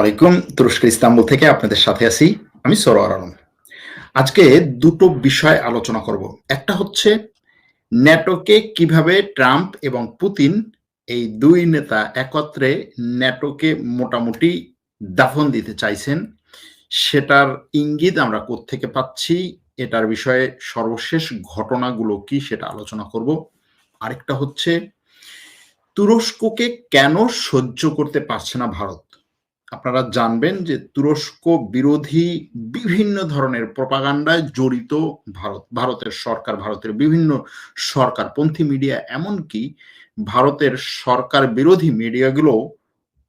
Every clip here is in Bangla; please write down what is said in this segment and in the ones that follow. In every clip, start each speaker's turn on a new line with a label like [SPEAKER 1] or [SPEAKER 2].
[SPEAKER 1] আলাইকুম, তুরস্কের ইস্তাম্বুল থেকে আপনাদের সাথে আছি আমি সরোয়ার আলম। আজকে দুটো বিষয় আলোচনা করব। একটা হচ্ছে ন্যাটোকে কীভাবে ট্রাম্প এবং পুতিন, এই দুই নেতা একত্রে ন্যাটোকে মোটামুটি দাফন দিতে চাইছেন, সেটার ইঙ্গিত আমরা থেকে পাচ্ছি, এটার বিষয়ে সর্বশেষ ঘটনাগুলো কি সেটা আলোচনা করব। আরেকটা হচ্ছে, তুরস্ককে কেন সহ্য করতে পারছে না ভারত? আপনারা জানবেন যে তুরস্ক বিরোধী বিভিন্ন ধরনের প্রপাগান্ডায় জড়িত ভারত, ভারতের সরকার, ভারতের বিভিন্ন সরকারপন্থী মিডিয়া, এমনকি ভারতের সরকার বিরোধী মিডিয়াগুলো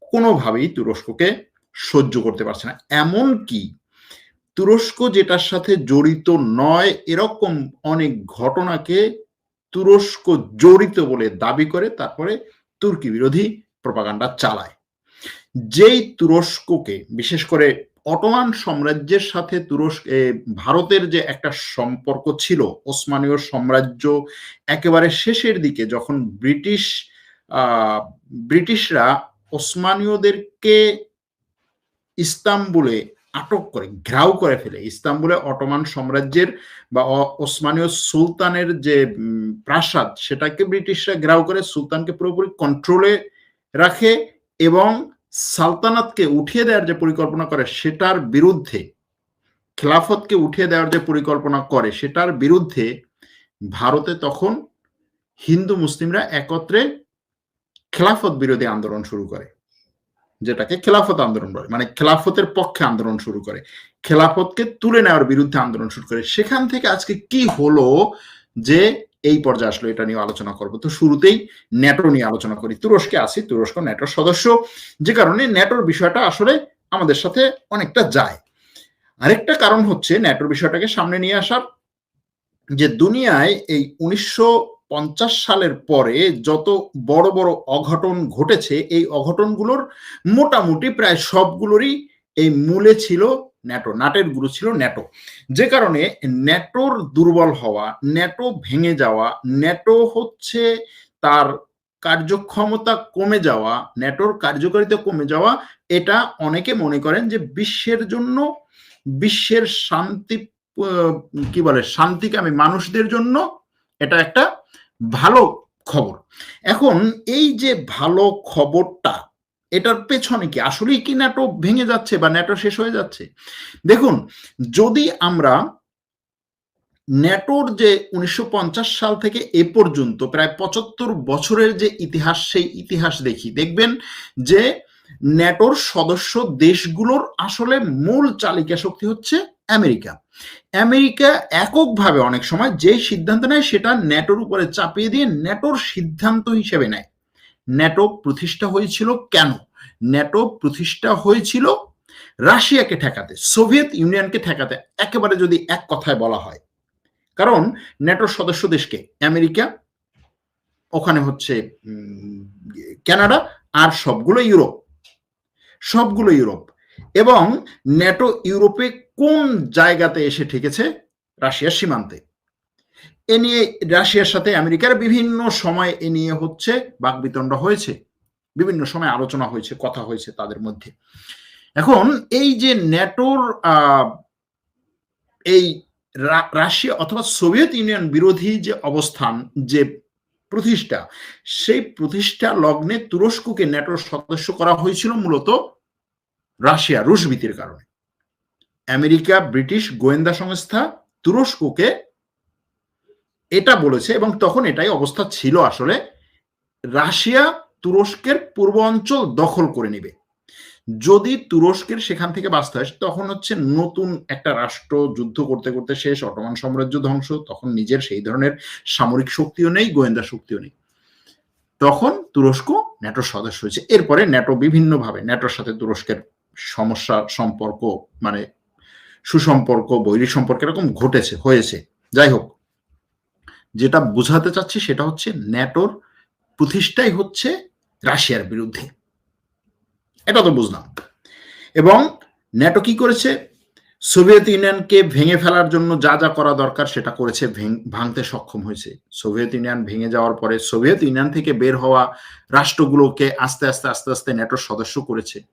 [SPEAKER 1] কোনোভাবেই তুরস্ককে সহ্য করতে পারছে না। এমনকি তুরস্ক যেটার সাথে জড়িত নয়, এরকম অনেক ঘটনাকে তুরস্ক জড়িত বলে দাবি করে, তারপরে তুর্কি বিরোধী প্রপাগান্ডা চালায়। যেই তুরস্ককে, বিশেষ করে অটোমান সাম্রাজ্যের সাথে তুরস্ক ভারতের যে একটা সম্পর্ক ছিল, ওসমানীয় সাম্রাজ্য একেবারে শেষের দিকে, যখন ব্রিটিশ ব্রিটিশরা ওসমানীয়দেরকে ইস্তাম্বুলে আটক করে, ঘ্রাও করে ফেলে, ইস্তাম্বুলে অটোমান সাম্রাজ্যের বা ওসমানীয় সুলতানের যে প্রাসাদ, সেটাকে ব্রিটিশরা ঘ্রাও করে, সুলতানকে পুরোপুরি কন্ট্রোলে রাখে এবং সালতানাতকে উঠিয়ে দেওয়ার যে পরিকল্পনা করে সেটার বিরুদ্ধে, খেলাফতকে উঠিয়ে দেওয়ার যে পরিকল্পনা করে সেটার বিরুদ্ধে ভারতে তখন হিন্দু মুসলিমরা একত্রে খেলাফত বিরোধী আন্দোলন শুরু করে, যেটাকে খেলাফত আন্দোলন বলে। মানে খেলাফতের পক্ষে আন্দোলন শুরু করে, খেলাফতকে তুলে নেওয়ার বিরুদ্ধে আন্দোলন শুরু করে। সেখান থেকে আজকে কি হলো যে এই পর্যায়ে আসলো, এটা নিয়ে আলোচনা করব। তো শুরুতেই ন্যাটো নিয়ে আলোচনা করি। তুরস্কে আছি, তুরস্ক ন্যাটোর সদস্য। যে কারণে ন্যাটোর বিষয়টা আসলে আমাদের সাথে অনেকটা যায়। আরেকটা কারণ হচ্ছে ন্যাটোর বিষয়টাকে সামনে নিয়ে আসার যে দুনিয়ায় এই উনিশশো পঞ্চাশ সালের পরে যত বড় বড় অঘটন ঘটেছে, এই অঘটনগুলোর মোটামুটি প্রায় সবগুলোরই এই মূলে ছিল ন্যাটো, নাটের গুরু ছিল ন্যাটো। যে কারণে ন্যাটোর দুর্বল হওয়া, ন্যাটো ভেঙে যাওয়া, ন্যাটো হচ্ছে তার কার্যক্ষমতা কমে যাওয়া, ন্যাটোর কার্যকারিতা কমে যাওয়া, এটা অনেকে মনে করেন যে বিশ্বের জন্য, বিশ্বের শান্তি কি বলে, শান্তিকামী মানুষদের জন্য এটা একটা ভালো খবর। এখন এই যে ভালো খবরটা এটার পেছনে কি? আসলেই কি ন্যাটো ভেঙে যাচ্ছে বা ন্যাটো শেষ হয়ে যাচ্ছে? দেখুন, যদি আমরা ন্যাটোর যে উনিশশো পঞ্চাশ সাল থেকে এ পর্যন্ত প্রায় পঁচাত্তর বছরের যে ইতিহাস, সেই ইতিহাস দেখি। দেখবেন যে ন্যাটোর সদস্য দেশগুলোর আসলে মূল চালিকা শক্তি হচ্ছে আমেরিকা। আমেরিকা এককভাবে অনেক সময় যে সিদ্ধান্ত নেয় সেটা ন্যাটোর উপরে চাপিয়ে দিয়ে ন্যাটোর সিদ্ধান্ত হিসেবে নেয়। ন্যাটো প্রতিষ্ঠা হয়েছিল কেন? ন্যাটো প্রতিষ্ঠা হয়েছিল রাশিয়াকে ঠেকাতে, সোভিয়েত ইউনিয়নকে ঠেকাতে, একেবারে যদি এক কথায় বলা হয়। কারণ ন্যাটোর সদস্য দেশকে, আমেরিকা, ওখানে হচ্ছে কানাডা আর সবগুলো ইউরোপ। সবগুলো ইউরোপ। এবং ন্যাটো ইউরোপে কোন জায়গাতে এসে ঠেকেছে? রাশিয়ার সীমান্তে। এ নিয়ে রাশিয়ার সাথে আমেরিকার বিভিন্ন সময় এ নিয়ে হচ্ছে বাকবিতণ্ড হয়েছে। বিভিন্ন সময় আলোচনা হয়েছে, কথা হয়েছে তাদের মধ্যে। এখন এই যে ন্যাটোর এই রাশিয়া অথবা সোভিয়েত ইউনিয়ন বিরোধী যে অবস্থান, যে প্রতিষ্ঠা, সেই প্রতিষ্ঠা লগ্নে তুরস্ককে ন্যাটোর সদস্য করা হয়েছিল মূলত রাশিয়া রুশ ভীতির কারণে। আমেরিকা, ব্রিটিশ গোয়েন্দা সংস্থা তুরস্ককে এটা বলেছে এবং তখন এটাই অবস্থা ছিল আসলে, রাশিয়া তুরস্কের পূর্ব অঞ্চল দখল করে নেবে। যদি তুরস্কের সেখান থেকে বাঁচতে হয়, তখন হচ্ছে নতুন একটা রাষ্ট্র যুদ্ধ করতে করতে শেষ, অটোমান সাম্রাজ্য ধ্বংস, তখন নিজের সেই ধরনের সামরিক শক্তিও নেই, গোয়েন্দা শক্তিও নেই। তখন তুরস্ক ন্যাটোর সদস্য হয়েছে। এরপরে ন্যাটো বিভিন্নভাবে, ন্যাটোর সাথে তুরস্কের সমস্যা সম্পর্ক মানে সুসম্পর্ক, বৈরী সম্পর্ক এরকম ঘটেছে, হয়েছে। যাই হোক যেটা বোঝাতে চাচ্ছি সেটা হচ্ছে ন্যাটোর প্রতিষ্ঠাই হচ্ছে রাশিয়ার বিরুদ্ধে। এটা তো বুঝলাম। এবং ন্যাটো কি করেছে? সোভিয়েত ইউনিয়নকে ভেঙে ফেলার জন্য যা যা করা দরকার সেটা করেছে ভাঙতে সক্ষম হয়েছে। সোভিয়েত ইউনিয়ন ভেঙে যাওয়ার পরে সোভিয়েত ইউনিয়ন থেকে বের হওয়া রাষ্ট্রগুলোকে আস্তে আস্তে আস্তে আস্তে নেটোর সদস্য করেছে।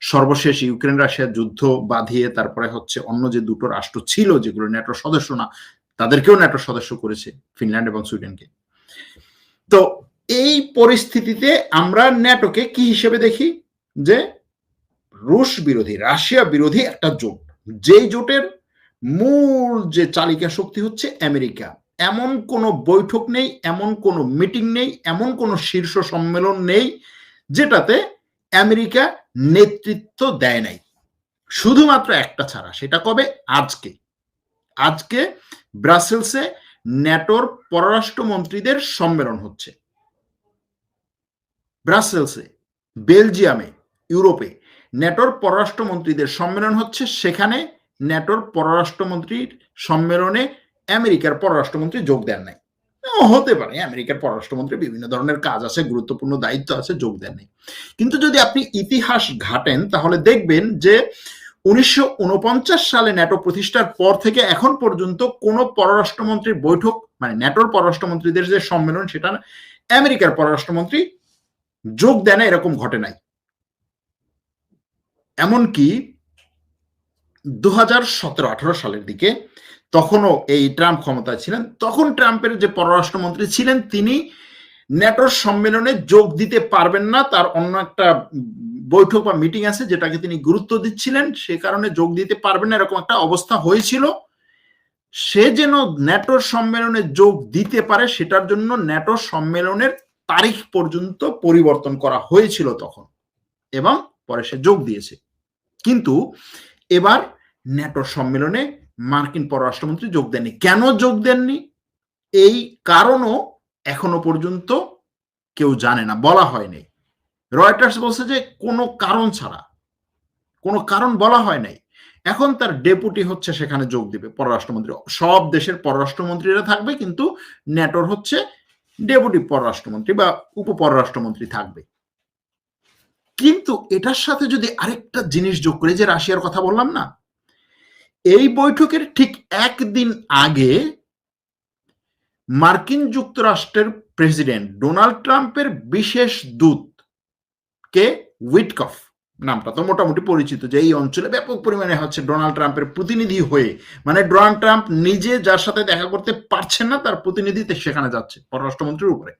[SPEAKER 1] সর্বশেষ ইউক্রেন রাশিয়ার যুদ্ধ বাঁধিয়ে তারপরে হচ্ছে অন্য যে দুটো রাষ্ট্র ছিল যেগুলো নেটোর সদস্য না তাদেরকেও নেটোর সদস্য করেছে ফিনল্যান্ড এবং সুইডেনকে। তো এই পরিস্থিতিতে আমরা ন্যাটোকে কি হিসেবে দেখি? যে রুশ বিরোধী, রাশিয়া বিরোধী একটা জোট। যেই জোটের মূল যে চালিকা শক্তি হচ্ছে আমেরিকা। এমন কোনো বৈঠক নেই, এমন কোনো মিটিং নেই, এমন কোনো শীর্ষ সম্মেলন নেই যেটাতে আমেরিকা নেতৃত্ব দেয় নাই। শুধুমাত্র একটা ছাড়া, সেটা কবে? আজকে। আজকে ব্রাসেলসে ন্যাটোর পররাষ্ট্রমন্ত্রীদের সম্মেলন হচ্ছে। ব্রাসেলসে, বেলজিয়ামে, ইউরোপে ন্যাটোর পররাষ্ট্রমন্ত্রীদের সম্মেলন হচ্ছে। সেখানে ন্যাটোর পররাষ্ট্রমন্ত্রীর সম্মেলনে আমেরিকার পররাষ্ট্রমন্ত্রী যোগ দেন নাই। হতে পারে, আমেরিকার পররাষ্ট্রমন্ত্রী বিভিন্ন ধরনের কাজ আছে, গুরুত্বপূর্ণ দায়িত্ব আছে, যোগ দেন নাই। কিন্তু যদি আপনি ইতিহাস ঘাটেন, তাহলে দেখবেন যে উনিশশো উনপঞ্চাশ সালে ন্যাটো প্রতিষ্ঠার পর থেকে এখন পর্যন্ত কোন পররাষ্ট্রমন্ত্রীর বৈঠক মানে ন্যাটোর পররাষ্ট্রমন্ত্রীদের যে সম্মেলন সেটা আমেরিকার পররাষ্ট্রমন্ত্রী যোগ দেন এরকম ঘটে নাই। এমনকি দু হাজার সতেরো আঠারো সালের দিকে তখনও এই ট্রাম্প ক্ষমতায় ছিলেন, তখন ট্রাম্পের যে পররাষ্ট্রমন্ত্রী ছিলেন তিনি ন্যাটোর সম্মেলনে যোগ দিতে পারবেন না, তার অন্য একটা বৈঠক বা মিটিং আছে যেটাকে তিনি গুরুত্ব দিচ্ছিলেন, সে কারণে যোগ দিতে পারবেন না, এরকম একটা অবস্থা হয়েছিল। সে যেন ন্যাটোর সম্মেলনে যোগ দিতে পারে, সেটার জন্য ন্যাটো সম্মেলনের তারিখ পর্যন্ত পরিবর্তন করা হয়েছিল তখন, এবং পরে সে যোগ দিয়েছে। কিন্তু এবার ন্যাটোর সম্মেলনে মার্কিন পররাষ্ট্রমন্ত্রী যোগ দেননি। কেন যোগ দেননি? এই কারণও এখনও পর্যন্ত কেউ জানে না, বলা হয়নি। রয়টার্স বলছে যে কোনো কারণ ছাড়া, কোনো কারণ বলা হয় নাই। এখন তার ডেপুটি হচ্ছে সেখানে যোগ দিবে পররাষ্ট্রমন্ত্রী। সব দেশের পররাষ্ট্রমন্ত্রীরা থাকবে, কিন্তু ন্যাটোর হচ্ছে ডেপুটি পররাষ্ট্রমন্ত্রী বা উপপররাষ্ট্রমন্ত্রী থাকবে। কিন্তু এটার সাথে যদি আরেকটা জিনিস যোগ করে, যে রাশিয়ার কথা বললাম না, এই বৈঠকের ঠিক একদিন আগে মার্কিন যুক্তরাষ্ট্রের প্রেসিডেন্ট ডোনাল্ড ট্রাম্পের বিশেষ দূত কে? উইটকফ নামটা তো মোটামুটি পরিচিত যে এই অঞ্চলে ব্যাপক পরিমাণে হচ্ছে ডোনাল্ড ট্রাম্পের প্রতিনিধি হয়ে মানে ডোনাল্ড ট্রাম্প নিজে যার সাথে দেখা করতে পারছেন না, তার প্রতিনিধিতে সেখানে যাচ্ছে পররাষ্ট্রমন্ত্রীর উপরে।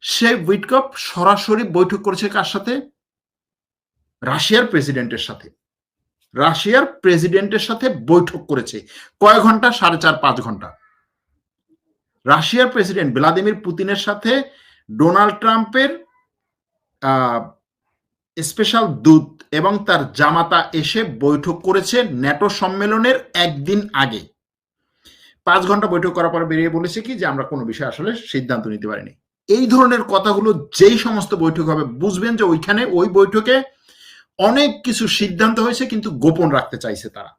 [SPEAKER 1] সে উইটকপ সরাসরি বৈঠক করেছে কার সাথে? রাশিয়ার প্রেসিডেন্টের সাথে। রাশিয়ার প্রেসিডেন্টের সাথে বৈঠক করেছে। কয় ঘণ্টা? সাড়ে চার, পাঁচ ঘণ্টা। রাশিয়ার প্রেসিডেন্ট ভ্লাদিমির পুতিনের সাথে ডোনাল্ড ট্রাম্পের স্পেশাল দূত এবং তার জামাতা এসে বৈঠক করেছে ন্যাটো সম্মেলনের একদিন আগে। পাঁচ ঘণ্টা বৈঠক করার পর বেরিয়ে বলেছে কি যে, আমরা কোনো বিষয়ে আসলে সিদ্ধান্ত নিতে পারিনি। এই ধরনের কথাগুলো যেই সমস্ত বৈঠক হবে, বুঝবেন যে ওইখানে ওই বৈঠকে অনেক কিছু সিদ্ধান্ত হয়েছে, কিন্তু গোপন রাখতে চাইছে তারা।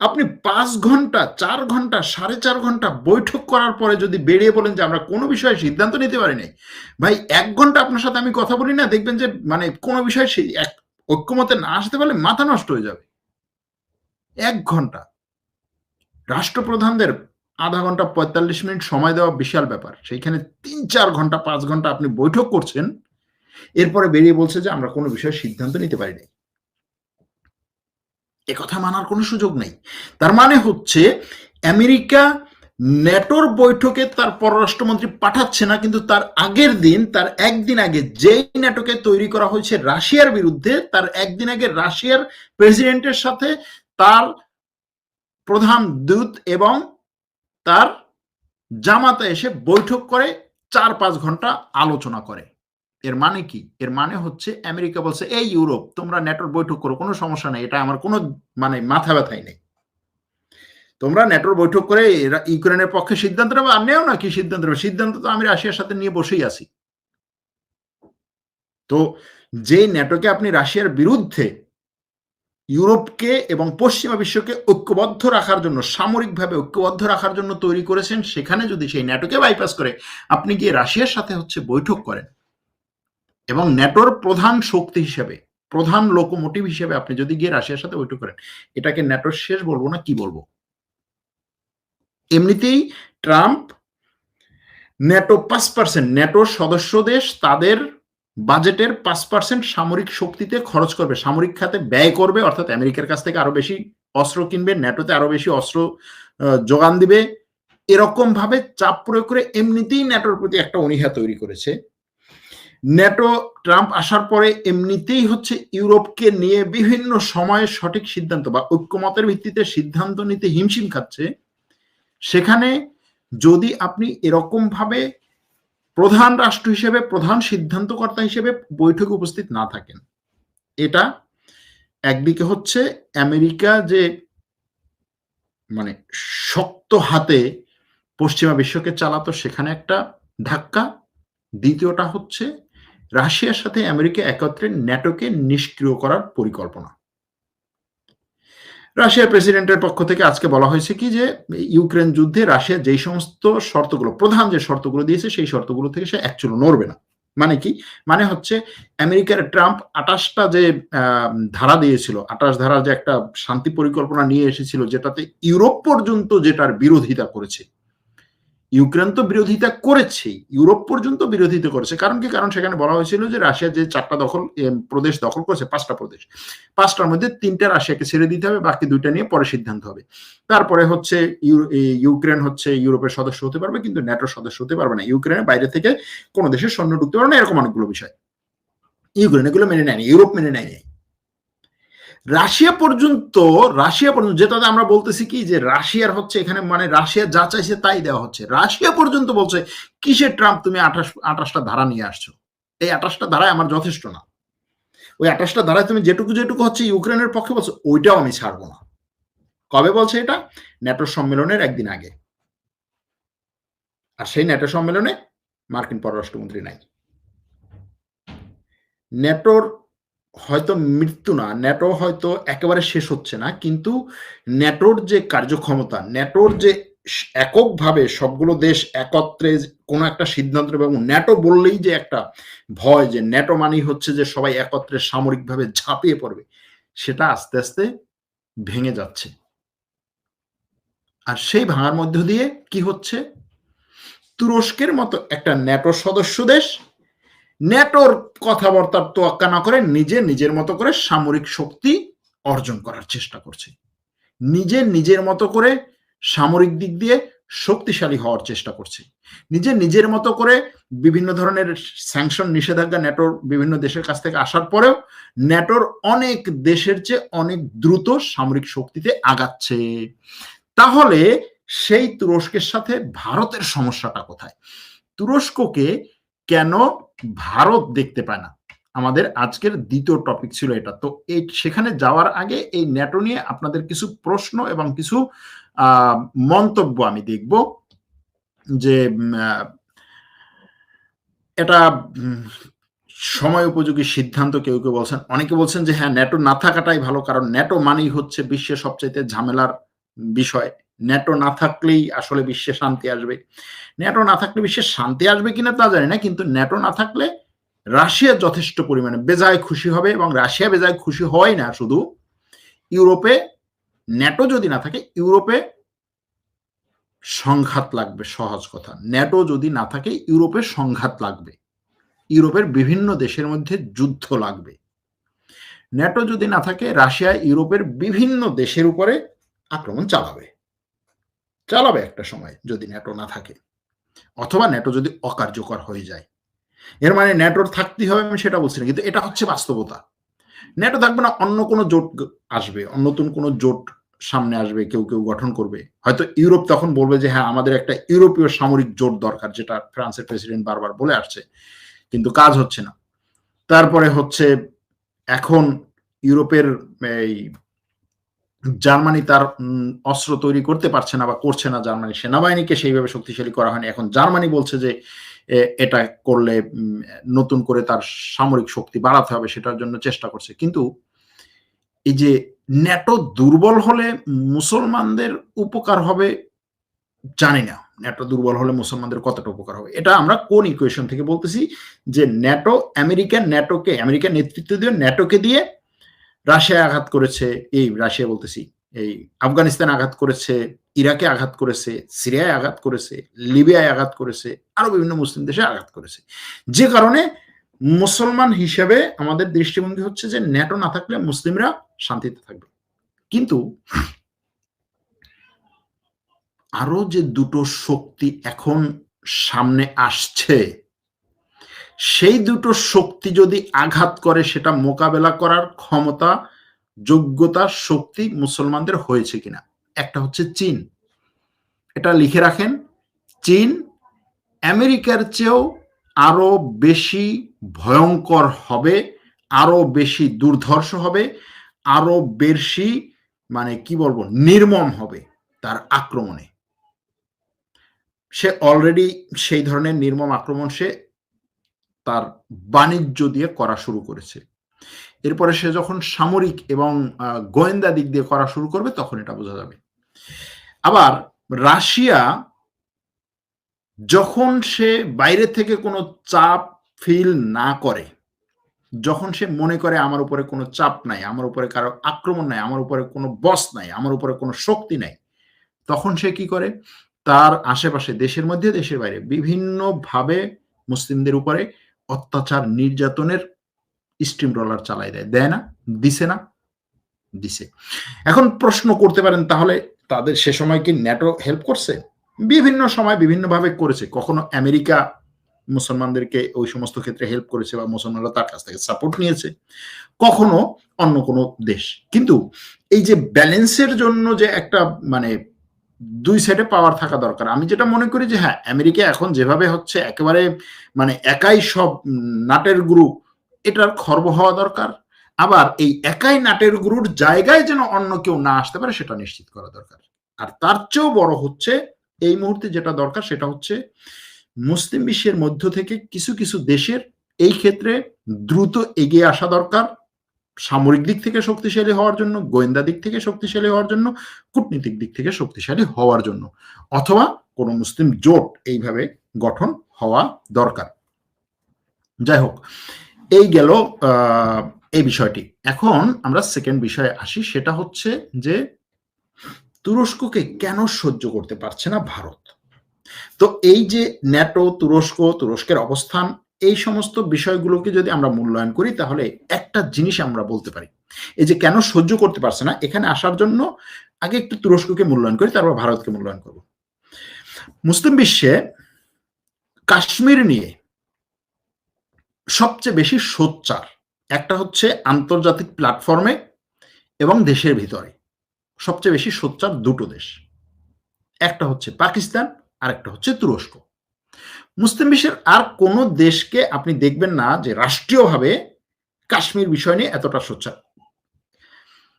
[SPEAKER 1] আপনি পাঁচ ঘণ্টা, চার ঘণ্টা, সাড়ে চার ঘণ্টা বৈঠক করার পরে যদি বেরিয়ে বলেন যে আমরা কোনো বিষয়ে সিদ্ধান্ত নিতে পারি নাই ভাই এক ঘণ্টা আপনার সাথে আমি কথা বলি না, দেখবেন যে মানে কোনো বিষয়ে সেই এক ঐক্যমতে না আসতে পারলে মাথা নষ্ট হয়ে যাবে। এক ঘণ্টা। রাষ্ট্রপ্রধানদের আধা ঘণ্টা, পঁয়তাল্লিশ মিনিট সময় দেওয়া বিশাল ব্যাপার। সেইখানে তিন, চার ঘণ্টা, পাঁচ ঘণ্টা আপনি বৈঠক করছেন, এরপরে বেরিয়ে বলছে যে আমরা কোনো বিষয়ে সিদ্ধান্ত নিতে পারি নাই কথা মানার কোনো সুযোগ নেই। তার মানে হচ্ছে, আমেরিকা নেটোর বৈঠকে তার পররাষ্ট্রমন্ত্রী পাঠাচ্ছে না, কিন্তু তার আগের দিন, তার একদিন আগে যেই নেটোকে তৈরি করা হয়েছে রাশিয়ার বিরুদ্ধে, তার একদিন আগে রাশিয়ার প্রেসিডেন্টের সাথে তার প্রধান দূত এবং তার জামাতা এসে বৈঠক করে চার পাঁচ ঘণ্টা আলোচনা করে। এর মানে কি? এর মানে হচ্ছে আমেরিকা বলছে, এই ইউরোপ, তোমরা নেটোর বৈঠক করো, কোনো সমস্যা নেই, এটা আমার কোনো মানে মাথা ব্যথাই নেই। তোমরা নেটোর বৈঠক করে ইউক্রেনের পক্ষে সিদ্ধান্ত নেবে, আর নেও না কি সিদ্ধান্ত নেবে? সিদ্ধান্ত তো আমি রাশিয়ার সাথে নিয়ে বসেই আছি। তো যে নেটোকে আপনি রাশিয়ার বিরুদ্ধে ইউরোপকে এবং পশ্চিমা বিশ্বকে ঐক্যবদ্ধ রাখার জন্য, সামরিকভাবে ঐক্যবদ্ধ রাখার জন্য তৈরি করেছেন, সেখানে যদি সেই ন্যাটোকে বাইপাস করে, আপনি গিয়ে রাশিয়ার সাথে হচ্ছে বৈঠক করেন। এবং ন্যাটোর প্রধান শক্তি হিসেবে, প্রধান লোকোমোটিভ হিসেবে আপনি যদি গিয়ে রাশিয়ার সাথে বৈঠক করেন, এটাকে ন্যাটোর শেষ বলব না কি বলব? এমনিতেই ট্রাম্প ন্যাটো পাঁচ পার্সেন্ট ন্যাটোর সদস্য দেশ তাদের বাজেটের পাঁচ পার্সেন্ট সামরিক শক্তিতে খরচ করবে, সামরিক খাতে ব্যয় করবে, অর্থাৎ আমেরিকার কাছ থেকে আরও বেশি অস্ত্র কিনবে ন্যাটোতে আরও বেশি অস্ত্র যোগান দিবে। এরকম ভাবে চাপ প্রয়োগ করে এমনিতেই ন্যাটোর প্রতি একটা অনীহা তৈরি করেছে। ন্যাটো ট্রাম্প আসার পরে এমনিতেই হচ্ছে ইউরোপকে নিয়ে বিভিন্ন সময়ে সঠিক সিদ্ধান্ত বা ঐক্যমতের ভিত্তিতে সিদ্ধান্ত নিতে হিমশিম খাচ্ছে। সেখানে যদি আপনি এরকম ভাবে প্রধান রাষ্ট্র হিসেবে, প্রধান সিদ্ধান্তকর্তা হিসেবে বৈঠকে উপস্থিত না থাকেন, এটা একদিকে হচ্ছে আমেরিকা যে মানে শক্ত হাতে পশ্চিমা বিশ্বকে চালাতো সেখানে একটা ধাক্কা, দ্বিতীয়টা হচ্ছে রাশিয়ার সাথে আমেরিকা একত্রে ন্যাটোকে নিষ্ক্রিয় করার পরিকল্পনা। রাশিয়ার প্রেসিডেন্টের পক্ষ থেকে আজকে বলা হয়েছে কি যে, ইউক্রেন যুদ্ধে রাশিয়া যেই সমস্ত শর্তগুলো, প্রধান যে শর্তগুলো দিয়েছে, সেই শর্তগুলো থেকে সে অ্যাকচুয়ালি নড়বে না। মানে কি? মানে হচ্ছে আমেরিকার ট্রাম্প আটাশটা যে ধারা দিয়েছিল আটাশ ধারা যে একটা শান্তি পরিকল্পনা নিয়ে এসেছিল, যেটাতে ইউরোপ পর্যন্ত যেটার বিরোধিতা করেছে ইউক্রেন তো বিরোধিতা করেছে ইউরোপ পর্যন্ত বিরোধিতা করেছে। কারণ কি? কারণ সেখানে বলা হয়েছিল যে রাশিয়া যে চারটা দখল প্রদেশ দখল করেছে, পাঁচটা প্রদেশ। পাঁচটার মধ্যে তিনটা রাশিয়াকে ছেড়ে দিতে হবে, বাকি দুইটা নিয়ে পরে সিদ্ধান্ত হবে। তারপরে হচ্ছে ইউক্রেন হচ্ছে ইউরোপের সদস্য হতে পারবে, কিন্তু ন্যাটোর সদস্য হতে পারবে না। ইউক্রেনের বাইরে থেকে কোনো দেশের সৈন্য ঢুকতে পারবে না, এরকম অনেকগুলো বিষয়। ইউক্রেন এগুলো মেনে নেয়নি, ইউরোপ মেনে নেয়নি। রাশিয়া পর্যন্ত রাশিয়া পর্যন্ত, যেটাতে আমরা বলতেছি কি যে রাশিয়ার হচ্ছে এখানে মানে রাশিয়া যা চাইছে তাই দেওয়া হচ্ছে। রাশিয়া পর্যন্ত বলছে, কিসের ট্রাম্প তুমি আঠাশ, আঠাশটা ধারা নিয়ে আসছো? এই আঠাশটা ধারায় আমার যথেষ্ট না। ওই আঠাশটা ধারায় তুমি যেটুকু যেটুকু হচ্ছে ইউক্রেনের পক্ষে বলছো, ওইটাও আমি ছাড়বো না। কবে বলছে এটা? ন্যাটোর সম্মেলনের একদিন আগে। আর সেই ন্যাটো সম্মেলনে মার্কিন পররাষ্ট্রমন্ত্রী নাই। ন্যাটোর হয়তো মৃত্যু না ন্যাটো হয়তো একেবারে শেষ হচ্ছে না, কিন্তু ন্যাটোর যে কার্যক্ষমতা, ন্যাটোর যে এককভাবে সবগুলো দেশ একত্রে কোনো একটা সিদ্ধান্ত এবং ন্যাটো বললেই যে একটা ভয় যে ন্যাটো মানেই হচ্ছে যে সবাই একত্রে সামরিকভাবে ঝাঁপিয়ে পড়বে, সেটা আস্তে আস্তে ভেঙে যাচ্ছে। আর সেই ভাঙার মধ্য দিয়ে কি হচ্ছে? তুরস্কের মতো একটা ন্যাটো সদস্য দেশ ন্যাটোর কথাবার্তার তোয়াক্কা না করে নিজে নিজের মতো করে সামরিক শক্তি অর্জন করার চেষ্টা করছে। নিজে নিজের মতো করে সামরিক দিক দিয়ে শক্তিশালী হওয়ার চেষ্টা করছে। নিজে নিজের মতো করে বিভিন্ন ধরনের স্যাংশন নিষেধাজ্ঞা ন্যাটোর বিভিন্ন দেশের কাছ থেকে আসার পরেও ন্যাটোর অনেক দেশের চেয়ে অনেক দ্রুত সামরিক শক্তিতে আগাচ্ছে। তাহলে সেই তুরস্কের সাথে ভারতের সমস্যাটা কোথায়? তুরস্ককে কেন ভারত দেখতে পায় না? আমাদের আজকের দ্বিতীয় টপিক ছিল এটা। তো এই সেখানে যাওয়ার আগে এই ন্যাটো নিয়ে আপনাদের কিছু প্রশ্ন এবং কিছু মন্তব্য আমি দেখব যে এটা সময় উপযোগী সিদ্ধান্ত কেউ কেউ বলছেন। অনেকে বলছেন যে হ্যাঁ ন্যাটো না থাকাটাই ভালো, কারণ ন্যাটো মানেই হচ্ছে বিশ্বের সবচাইতে ঝামেলার বিষয়। ন্যাটো না থাকলেই আসলে বিশ্বে শান্তি আসবে। ন্যাটো না থাকলে বিশ্বে শান্তি আসবে কিনা তা জানি না, কিন্তু ন্যাটো না থাকলে রাশিয়া যথেষ্ট পরিমাণে বেজায় খুশি হবে এবং রাশিয়া বেজায় খুশি হয় না শুধু, ইউরোপে ন্যাটো যদি না থাকে, ইউরোপে সংঘাত লাগবে, সহজ কথা। ন্যাটো যদি না থাকে, ইউরোপে সংঘাত লাগবে। ইউরোপের বিভিন্ন দেশের মধ্যে যুদ্ধ লাগবে। ন্যাটো যদি না থাকে, রাশিয়া ইউরোপের বিভিন্ন দেশের উপরে আক্রমণ চালাবে। চালাবে একটা সময় যদি ন্যাটো না থাকে। অথবা ন্যাটো যদি অকার্যকর হয়ে যায়। এর মানে ন্যাটোর থাকতেই হবে আমি সেটা বলছি না, কিন্তু এটা হচ্ছে বাস্তবতা। ন্যাটো থাকবে না, অন্য কোনো জোট আসবে নতুন কোনো জোট সামনে আসবে, কেউ কেউ গঠন করবে। হয়তো ইউরোপ তখন বলবে যে হ্যাঁ আমাদের একটা ইউরোপীয় সামরিক জোট দরকার, যেটা ফ্রান্সের প্রেসিডেন্ট বারবার বলে আসছে। কিন্তু কাজ হচ্ছে না। তারপরে হচ্ছে, এখন ইউরোপের এই জার্মানি তার অস্ত্র তৈরি করতে পারছে না বা করছে না জার্মানি সেনাবাহিনীকে, সেইভাবে শক্তিশালী করা হয়নি। এখন জার্মানি বলছে যে এটা করলে নতুন করে তার সামরিক শক্তি বাড়াতে হবে, সেটার জন্য চেষ্টা করছে। কিন্তু এই যে ন্যাটো দুর্বল হলে মুসলমানদের উপকার হবে, জানি না। ন্যাটো দুর্বল হলে মুসলমানদের কতটা উপকার হবে? এটা আমরা কোন ইকুয়েশন থেকে বলতেছি? যে ন্যাটো আমেরিকান ন্যাটোকে, আমেরিকার নেতৃত্ব দিয়ে ন্যাটোকে দিয়ে রাশিয়ায় আঘাত করেছে, এই রাশিয়া বলতেছি, এই আফগানিস্তান আঘাত করেছে, ইরাকে আঘাত করেছে, সিরিয়ায় আঘাত করেছে, লিবিয়ায় আঘাত করেছে, আরও বিভিন্ন মুসলিম দেশে আঘাত করেছে। যে কারণে মুসলমান হিসেবে আমাদের দৃষ্টিভঙ্গি হচ্ছে যে ন্যাটো না থাকলে মুসলিমরা শান্তিতে থাকবে। কিন্তু আরও যে দুটো শক্তি এখন সামনে আসছে সেই দুটো শক্তি যদি আঘাত করে, সেটা মোকাবেলা করার ক্ষমতা, যোগ্যতা, শক্তি মুসলমানদের হয়েছে কিনা? একটা হচ্ছে চীন। এটা লিখে রাখেন, চীন আমেরিকার চেয়েও আরও বেশি ভয়ঙ্কর হবে, আরও বেশি দুর্ধর্ষ হবে, আরও বেশি মানে কি বলব, নির্মম হবে তার আক্রমণে। সে অলরেডি সেই ধরনের নির্মম আক্রমণ সে তার বাণিজ্য দিয়ে করা শুরু করেছে। এরপরে সে যখন সামরিক এবং গোয়েন্দা দিক দিয়ে করা শুরু করবে, তখন এটা বোঝা যাবে। আবার রাশিয়া যখন সে বাইরে থেকে কোনো চাপ ফিল না করে, যখন সে মনে করে আমার উপরে কোনো চাপ নাই, আমার উপরে কারও আক্রমণ নাই, আমার উপরে কোনো বস নাই, আমার উপরে কোনো শক্তি নাই, তখন সে কি করে? তার আশেপাশে, দেশের মধ্যে, দেশের বাইরে, বিভিন্নভাবে মুসলিমদের উপরে অত্যাচার, নির্যাতনের স্টিম রোলার চালাই দেয়। দেয় না, দিছে না, দিছে। এখন প্রশ্ন করতে পারেন, তাহলে তাদের সে সময় কি ন্যাটো হেল্প করছে? বিভিন্ন সময় বিভিন্নভাবে করেছে। কখনো আমেরিকা মুসলমানদেরকে ওই সমস্ত ক্ষেত্রে হেল্প করেছে বা মুসলমানরা তার কাছ থেকে সাপোর্ট নিয়েছে। কখনো অন্য কোনো দেশ। কিন্তু এই যে ব্যালেন্সের জন্য যে একটা মানে দুই সাইডে পাওয়ার থাকা দরকার। আমি যেটা মনে করি যে হ্যাঁ আমেরিকা এখন যেভাবে হচ্ছে একেবারে মানে একাই সব নাটের গ্রুপ এটার খর্ব হওয়া দরকার। আবার এই একাই নাটের গুরুর জায়গায় যেন অন্য কেউ না আসতে পারে, সেটা নিশ্চিত করা দরকার। আর তার চেয়েও বড় হচ্ছে, এই মুহূর্তে যেটা দরকার, সেটা হচ্ছে মুসলিম বিশ্বের মধ্য থেকে কিছু কিছু দেশের এই ক্ষেত্রে দ্রুত এগিয়ে আসা দরকার। সামরিক দিক থেকে শক্তিশালী হওয়ার জন্য, গোয়েন্দা দিক থেকে শক্তিশালী হওয়ার জন্য, কূটনীতিক দিক থেকে শক্তিশালী হওয়ার জন্য, অথবা কোন মুসলিম জোট এইভাবে গঠন হওয়া দরকার। যাই হোক, এই গেল এই বিষয়টি। এখন আমরা সেকেন্ড বিষয়ে আসি, সেটা হচ্ছে যে তুরস্ককে কেন সহ্য করতে পারছে না ভারত? তো এই যে ন্যাটো তুরস্ক, তুরস্কের অবস্থান এই সমস্ত বিষয়গুলোকে যদি আমরা মূল্যায়ন করি, তাহলে একটা জিনিস আমরা বলতে পারি। এই যে কেন সহ্য করতে পারছে না, এখানে আসার জন্য আগে একটু তুরস্ককে মূল্যায়ন করি, তারপর ভারতকে মূল্যায়ন করব। মুসলিম বিশ্বে কাশ্মীর নিয়ে সবচেয়ে বেশি সোচ্চার একটা হচ্ছে আন্তর্জাতিক প্ল্যাটফর্মে এবং দেশের ভিতরে। সবচেয়ে বেশি সোচ্চার দুটো দেশ। একটা হচ্ছে পাকিস্তান আর একটা হচ্ছে তুরস্ক। মুসলিম বিশ্বের আর কোনো দেশকে আপনি দেখবেন না যে রাষ্ট্রীয়ভাবে কাশ্মীর বিষয় নিয়ে এতটা সোচ্চার।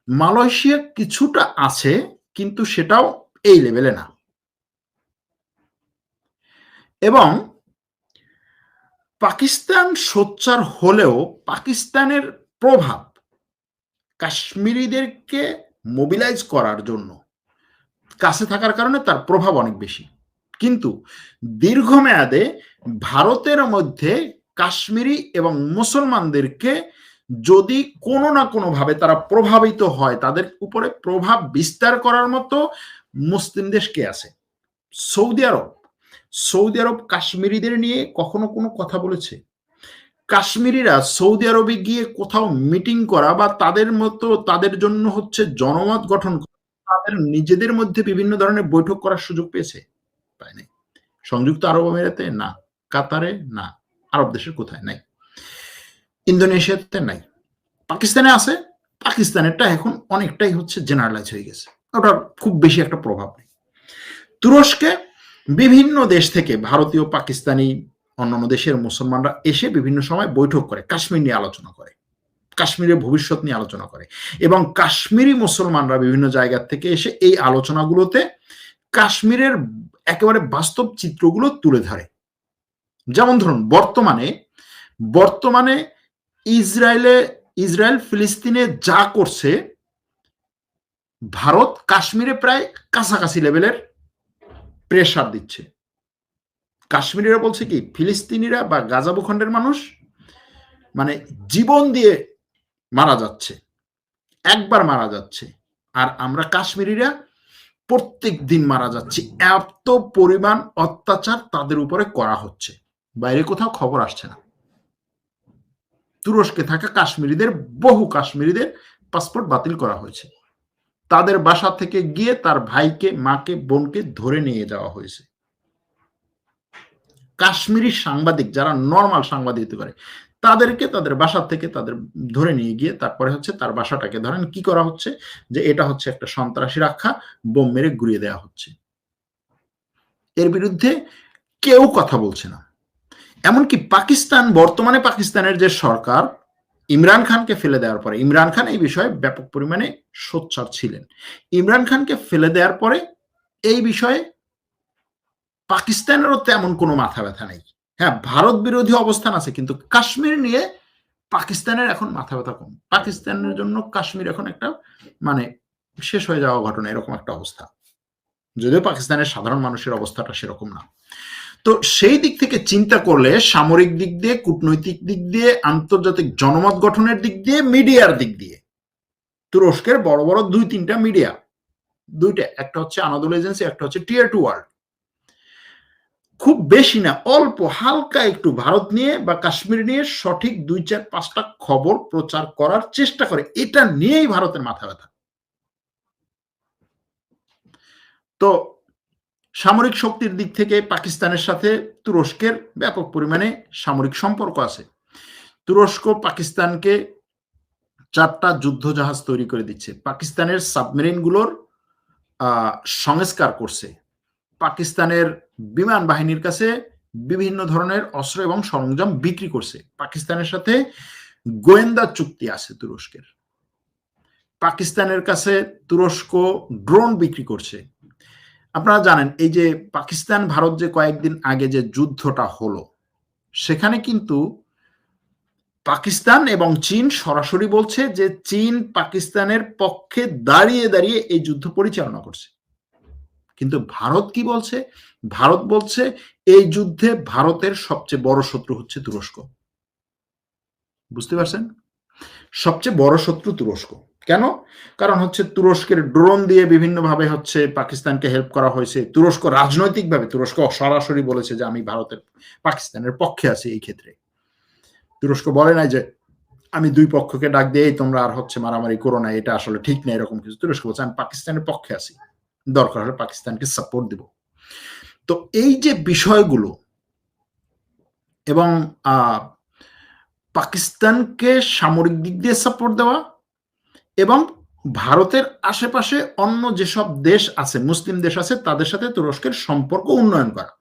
[SPEAKER 1] মালয়েশিয়া কিছুটা আছে, কিন্তু সেটাও এই লেভেলে না। এবং পাকিস্তান সোচ্চার হলেও পাকিস্তানের প্রভাব কাশ্মীরিদেরকে মোবিলাইজ করার জন্য, কাছে থাকার কারণে তার প্রভাব অনেক বেশি। কিন্তু দীর্ঘমেয়াদে ভারতের মধ্যে কাশ্মীরি এবং মুসলমানদেরকে যদি কোনো না কোনো ভাবে তারা প্রভাবিত হয়, তাদের উপরে প্রভাব বিস্তার করার মতো মুসলিম দেশ কে আছে? সৌদি আরব। সৌদি আরব কাশ্মীরিদের নিয়ে কখনো কোনো কথা বলেছে? কাশ্মীরিরা সৌদি আরবে গিয়ে কোথাও মিটিং করা বা তাদের মতো তাদের জন্য হচ্ছে জনমত গঠন তাদের নিজেদের মধ্যে বিভিন্ন ধরনের বৈঠক করার সুযোগ পেয়েছে? পায় নাই? সংযুক্ত আরব আমিরাতে? না। কাতারে? না। আরব দেশের কোথায়? নাই। ইন্দোনেশিয়াতে? নাই। পাকিস্তানে আছে। পাকিস্তানেরটা এখন অনেকটাই হচ্ছে জেনারেলাইজ হয়ে গেছে। ওটার খুব বেশি একটা প্রভাব নেই। তুরস্কে বিভিন্ন দেশ থেকে ভারতীয়, পাকিস্তানি, অন্যান্য দেশের মুসলমানরা এসে বিভিন্ন সময় বৈঠক করে, কাশ্মীর নিয়ে আলোচনা করে। কাশ্মীরের ভবিষ্যৎ নিয়ে আলোচনা করে। এবং কাশ্মীরি মুসলমানরা বিভিন্ন জায়গা থেকে এসে এই আলোচনাগুলোতে কাশ্মীরের একেবারে বাস্তব চিত্রগুলো তুলে ধরে। যেমন ধরুন, বর্তমানে বর্তমানে ইসরায়েলে, ইসরায়েল ফিলিস্তিনে যা করছে, ভারত কাশ্মীরে প্রায় কাছাকাছি লেভেলের প্রেশার দিচ্ছে। কাশ্মীরিরা বলছে কি, ফিলিস্তিনিরা বা গাজা ভূখণ্ডের মানুষ মানে জীবন দিয়ে মারা যাচ্ছে, একবার মারা যাচ্ছে। আর আমরা কাশ্মীরিরা প্রত্যেক দিন মারা যাচ্ছে। এত পরিমাণ অত্যাচার তাদের উপরে করা হচ্ছে। বাইরে কোথাও খবর আসছে না। তুরস্কে থাকা কাশ্মীরিদের, বহু কাশ্মীরিদের পাসপোর্ট বাতিল করা হয়েছে। তাদের বাসা থেকে গিয়ে তার ভাইকে, মাকে, বোনকে ধরে নিয়ে যাওয়া হয়েছে। কাশ্মীরি সাংবাদিক যারা নর্মাল সাংবাদিকতা করে তাদেরকে তাদের বাসা থেকে তাদের ধরে নিয়ে গিয়ে তারপরে হচ্ছে তার বাসাটাকে ধরেন কি করা হচ্ছে? যে এটা হচ্ছে একটা সন্ত্রাসী রাখা, বোম মেরে ঘুরিয়ে দেওয়া হচ্ছে। এর বিরুদ্ধে কেউ কথা বলছে না। এমনকি পাকিস্তান, বর্তমানে পাকিস্তানের যে সরকার, ইমরান খানকে ফেলে দেওয়ার পরে, ইমরান খান এই বিষয়ে ব্যাপক পরিমাণে সোচ্চার ছিলেন। ইমরান খানকে ফেলে দেওয়ার পরে এই বিষয়ে পাকিস্তানেরও তেমন কোনো মাথা ব্যথা নেই। হ্যাঁ ভারত বিরোধী অবস্থান আছে, কিন্তু কাশ্মীর নিয়ে পাকিস্তানের এখন মাথা ব্যথা কম। পাকিস্তানের জন্য কাশ্মীর এখন একটা মানে শেষ হয়ে যাওয়া ঘটনা, এরকম একটা অবস্থা। যদিও পাকিস্তানের সাধারণ মানুষের অবস্থাটা সেরকম না। তো সেই দিক থেকে চিন্তা করলে সামরিক দিক দিয়ে, কূটনৈতিক দিক দিয়ে, আন্তর্জাতিক জনমত গঠনের দিক দিয়ে, মিডিয়ার দিক দিয়ে। তুরস্কের বড় বড় দুই তিনটা মিডিয়া। দুইটা, একটা হচ্ছে আনাদুল এজেন্সি, একটা হচ্ছে টিয়ার টু ওয়ার্ল্ড। খুব বেশি না, অল্প, হালকা একটু ভারত নিয়ে বা কাশ্মীর নিয়ে সঠিক দুই চার পাঁচটা খবর প্রচার করার চেষ্টা করে। এটা নিয়েই ভারতের মাথা ব্যথা। তো সামরিক শক্তির দিক থেকে পাকিস্তানের সাথে তুরস্কের ব্যাপক পরিমাণে সামরিক সম্পর্ক আছে। তুরস্ক পাকিস্তানকে চারটা যুদ্ধ জাহাজ তৈরি করে দিচ্ছে। পাকিস্তানের সাবমেরিনগুলোর সংস্কার করছে। পাকিস্তানের বিমান বাহিনীর কাছে বিভিন্ন ধরনের অস্ত্র এবং সরঞ্জাম বিক্রি করছে। পাকিস্তানের সাথে গোয়েন্দা চুক্তি আছে তুরস্কের। পাকিস্তানের কাছে তুরস্ক ড্রোন বিক্রি করছে। আপনারা জানেন, এই যে পাকিস্তান, ভারত যে কয়েকদিন আগে যে যুদ্ধটা হলো, সেখানে কিন্তু পাকিস্তান এবং চীন সরাসরি বলছে যে চীন পাকিস্তানের পক্ষে দাঁড়িয়ে দাঁড়িয়ে এই যুদ্ধ পরিচালনা করছে। কিন্তু ভারত কি বলছে? ভারত বলছে এই যুদ্ধে ভারতের সবচেয়ে বড় শত্রু হচ্ছে তুরস্ক। বুঝতে পারছেন? সবচেয়ে বড় শত্রু তুরস্ক। কেন? কারণ হচ্ছে তুরস্কের ড্রোন দিয়ে বিভিন্নভাবে হচ্ছে পাকিস্তানকে হেল্প করা হয়েছে। তুরস্ক রাজনৈতিকভাবে, তুরস্ক সরাসরি বলেছে যে আমি ভারতের, পাকিস্তানের পক্ষে আছি এই ক্ষেত্রে। তুরস্ক বলে নাই যে, আমি দুই পক্ষকে ডাক দিয়ে তোমরা আর হচ্ছে মারামারি করো না, এটা আসলে ঠিক না, এরকম কিছু। তুরস্ক বলছে, আমি পাকিস্তানের পক্ষে আছি। দরকার হলে পাকিস্তানকে সাপোর্ট দিব। তো এই যে বিষয়গুলো এবং পাকিস্তানকে সামরিক দিক দিয়ে সাপোর্ট দেওয়া এবং ভারতের আশেপাশে অন্য যেসব দেশ আছে, মুসলিম দেশ আছে, তাদের সাথে তুরস্কের সম্পর্ক উন্নয়ন করা।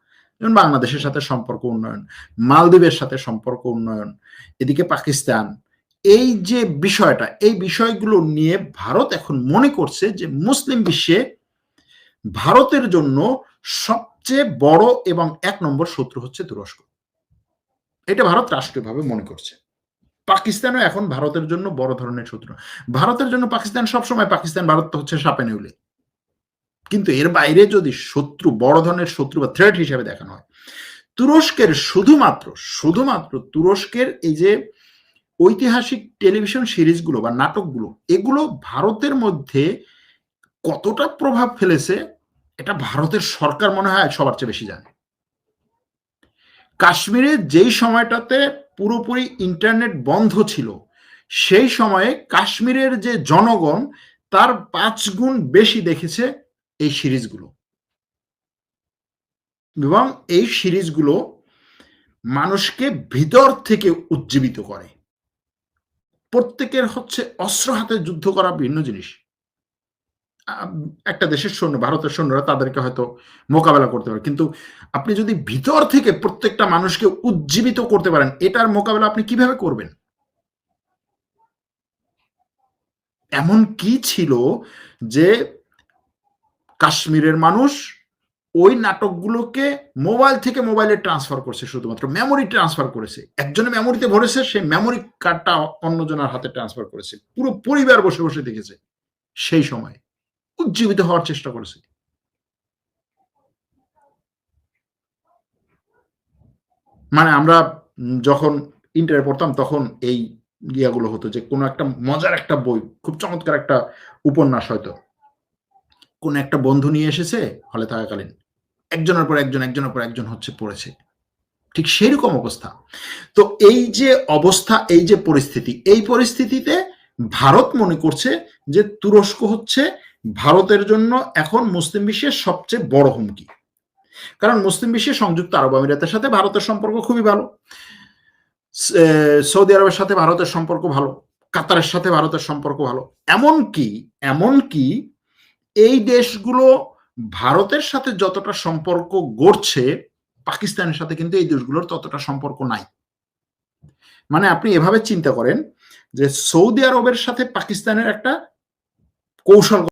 [SPEAKER 1] যেমন বাংলাদেশের সাথে সম্পর্ক উন্নয়ন, মালদ্বীপের সাথে সম্পর্ক উন্নয়ন, এদিকে পাকিস্তান। এই যে বিষয়টা, এই বিষয়গুলো নিয়ে ভারত এখন মনে করছে যে মুসলিম বিশ্বে ভারতের জন্য সবচেয়ে বড় এবং এক নম্বর শত্রু হচ্ছে তুরস্ক। এটা ভারত রাষ্ট্রীয়ভাবে মনে করছে। পাকিস্তানও এখন ভারতের জন্য বড় ধরনের শত্রু। ভারতের জন্য পাকিস্তান সবসময় পাকিস্তান, ভারত তো হচ্ছে সাপে নেউলে। কিন্তু এর বাইরে যদি শত্রু, বড় ধরনের শত্রু বা থ্রেট হিসেবে দেখানো হয়, তুরস্কের শুধুমাত্র শুধুমাত্র তুরস্কের এই যে ঐতিহাসিক টেলিভিশন সিরিজগুলো বা নাটকগুলো, এগুলো ভারতের মধ্যে কতটা প্রভাব ফেলেছে এটা ভারতের সরকার মনে হয় সবার চেয়ে বেশি জানে। কাশ্মীরে যেই সময়টাতে পুরোপুরি ইন্টারনেট বন্ধ ছিল, সেই সময়ে কাশ্মীরের যে জনগণ, তার পাঁচ গুণ বেশি দেখেছে এই সিরিজগুলো। এবং এই সিরিজগুলো মানুষকে ভিতর থেকে উজ্জীবিত করে। প্রত্যেকের হচ্ছে অস্ত্র হাতে যুদ্ধ করা ভিন্ন জিনিস। একটা দেশের সৈন্য, ভারতের সৈন্যরা তাদেরকে হয়তো মোকাবেলা করতে পারে। কিন্তু আপনি যদি ভিতর থেকে প্রত্যেকটা মানুষকে উজ্জীবিত করতে পারেন, এটার মোকাবেলা আপনি কীভাবে করবেন? এমন কি ছিল যে কাশ্মীরের মানুষ ওই নাটকগুলোকে মোবাইল থেকে মোবাইলে ট্রান্সফার করছে শুধুমাত্র মেমোরি ট্রান্সফার করেছে। একজনে মেমোরিতে ভরেছে, সে মেমোরি কার্ডটা অন্যজনের হাতে ট্রান্সফার করেছে। পুরো পরিবার বসে বসে দেখেছে সেই সময়। উজ্জীবিত হওয়ার চেষ্টা করেছে। মানে আমরা যখন ইন্টারে পড়তাম, তখন এই ইয়াগুলো হতো যে, কোনো একটা মজার একটা বই, খুব চমৎকার একটা উপন্যাস হয়তো। কোন একটা বন্ধু নিয়ে এসেছে, হলে থাকাকালীন। একজনের পর একজন, একজনের পর একজন হচ্ছে পড়েছে। ঠিক সেইরকম অবস্থা। তো এই যে অবস্থা, এই যে পরিস্থিতি, এই পরিস্থিতিতে ভারত মনে করছে যে তুরস্ক হচ্ছে ভারতের জন্য এখন মুসলিম বিশ্বের সবচেয়ে বড় হুমকি। কারণ মুসলিম বিশ্বে সংযুক্ত আরব আমিরাতের সাথে ভারতের সম্পর্ক খুবই ভালো। সৌদি আরবের সাথে ভারতের সম্পর্ক ভালো। কাতারের সাথে ভারতের সম্পর্ক ভালো। এমন কি এমন কি এই দেশগুলো ভারতের সাথে যতটা সম্পর্ক গড়ছে, পাকিস্তানের সাথে কিন্তু এই দেশগুলোর ততটা সম্পর্ক নাই। মানে আপনি এভাবে চিন্তা করেন যে সৌদি আরবের সাথে পাকিস্তানের একটা কৌশল